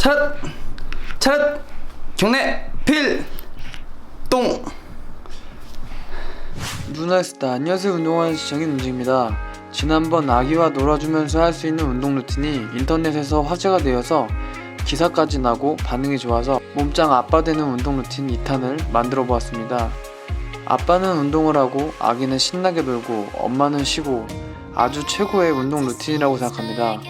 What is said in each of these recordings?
차렷! 차렷! 경례! 필동 누나스타 안녕하세요. 운동하는 시청인 은지입니다. 지난번 아기와 놀아주면서 할 수 있는 운동 루틴이 인터넷에서 화제가 되어서 기사까지 나고 반응이 좋아서 몸짱 아빠 되는 운동 루틴 2탄을 만들어 보았습니다. 아빠는 운동을 하고 아기는 신나게 놀고 엄마는 쉬고 아주 최고의 운동 루틴이라고 생각합니다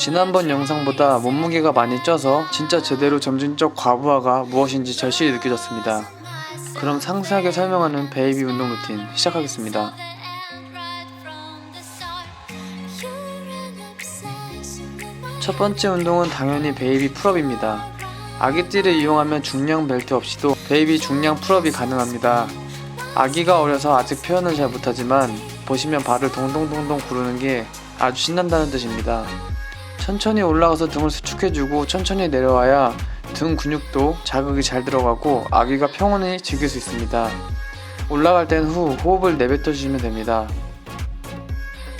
지난번 영상보다 몸무게가 많이 쪄서 진짜 제대로 점진적 과부하가 무엇인지 절실히 느껴졌습니다 그럼 상세하게 설명하는 베이비 운동 루틴 시작하겠습니다. 첫 번째 운동은 당연히 베이비 풀업입니다. 아기띠를 이용하면 중량 벨트 없이도 베이비 중량 풀업이 가능합니다. 아기가 어려서 아직 표현을 잘 못하지만 보시면 발을 동동동동 구르는 게 아주 신난다는 뜻입니다. 천천히 올라가서 등을 수축해주고 천천히 내려와야 등 근육도 자극이 잘 들어가고 아기가 평온히 즐길 수 있습니다. 올라갈 땐 후 호흡을 내뱉어 주시면 됩니다.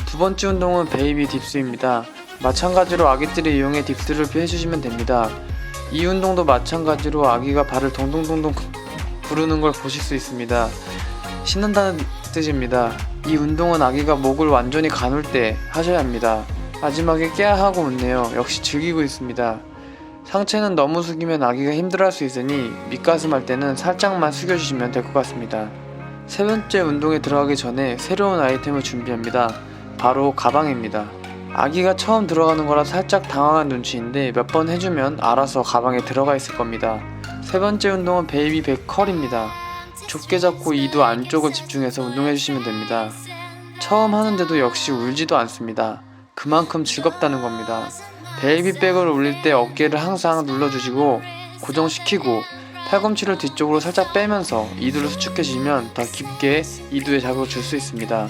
두 번째 운동은 베이비 딥스입니다. 마찬가지로 아기들을 이용해 딥스를 해주시면 됩니다. 이 운동도 마찬가지로 아기가 발을 동동동동 구르는 걸 보실 수 있습니다. 신난다는 뜻입니다. 이 운동은 아기가 목을 완전히 가눌 때 하셔야 합니다. 마지막에 깨야 하고 웃네요. 역시 즐기고 있습니다. 상체는 너무 숙이면 아기가 힘들어할 수 있으니 밑가슴 할 때는 살짝만 숙여주시면 될 것 같습니다. 세 번째 운동에 들어가기 전에 새로운 아이템을 준비합니다. 바로 가방입니다. 아기가 처음 들어가는 거라 살짝 당황한 눈치인데 몇 번 해주면 알아서 가방에 들어가 있을 겁니다. 세 번째 운동은 베이비 백 컬입니다. 좁게 잡고 이두 안쪽을 집중해서 운동해주시면 됩니다. 처음 하는데도 역시 울지도 않습니다. 그만큼 즐겁다는 겁니다. 베이비백을 올릴 때 어깨를 항상 눌러주시고 고정시키고 팔꿈치를 뒤쪽으로 살짝 빼면서 이두를 수축해주시면 더 깊게 이두에 자극을 줄 수 있습니다.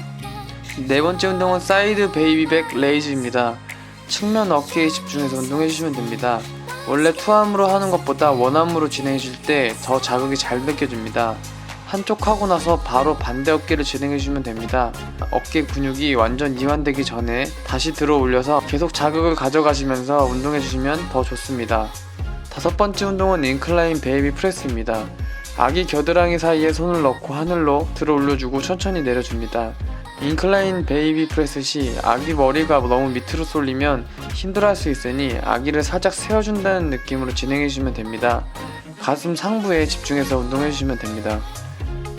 네 번째 운동은 사이드 베이비백 레이즈입니다. 측면 어깨에 집중해서 운동해주시면 됩니다. 원래 투암으로 하는 것보다 원암으로 진행해줄 때 더 자극이 잘 느껴집니다. 한쪽 하고 나서 바로 반대 어깨를 진행해주시면 됩니다. 어깨 근육이 완전 이완되기 전에 다시 들어 올려서 계속 자극을 가져가시면서 운동해주시면 더 좋습니다. 다섯 번째 운동은 인클라인 베이비 프레스입니다. 아기 겨드랑이 사이에 손을 넣고 하늘로 들어 올려주고 천천히 내려줍니다. 인클라인 베이비 프레스 시 아기 머리가 너무 밑으로 쏠리면 힘들어할 수 있으니 아기를 살짝 세워준다는 느낌으로 진행해주시면 됩니다. 가슴 상부에 집중해서 운동해주시면 됩니다.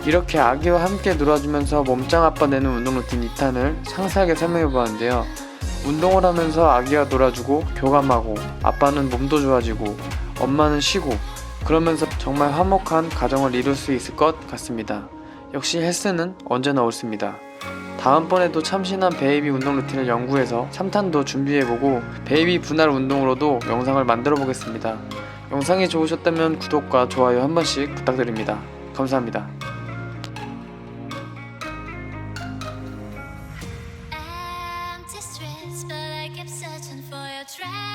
이렇게 아기와 함께 놀아주면서 몸짱 아빠 내는 운동 루틴 2탄을 상세하게 설명해 보았는데요. 운동을 하면서 아기와 놀아주고 교감하고 아빠는 몸도 좋아지고 엄마는 쉬고 그러면서 정말 화목한 가정을 이룰 수 있을 것 같습니다. 역시 헬스는 언제나 옳습니다. 다음번에도 참신한 베이비 운동 루틴을 연구해서 3탄도 준비해보고 베이비 분할 운동으로도 영상을 만들어 보겠습니다. 영상이 좋으셨다면 구독과 좋아요 한 번씩 부탁드립니다. 감사합니다. A attract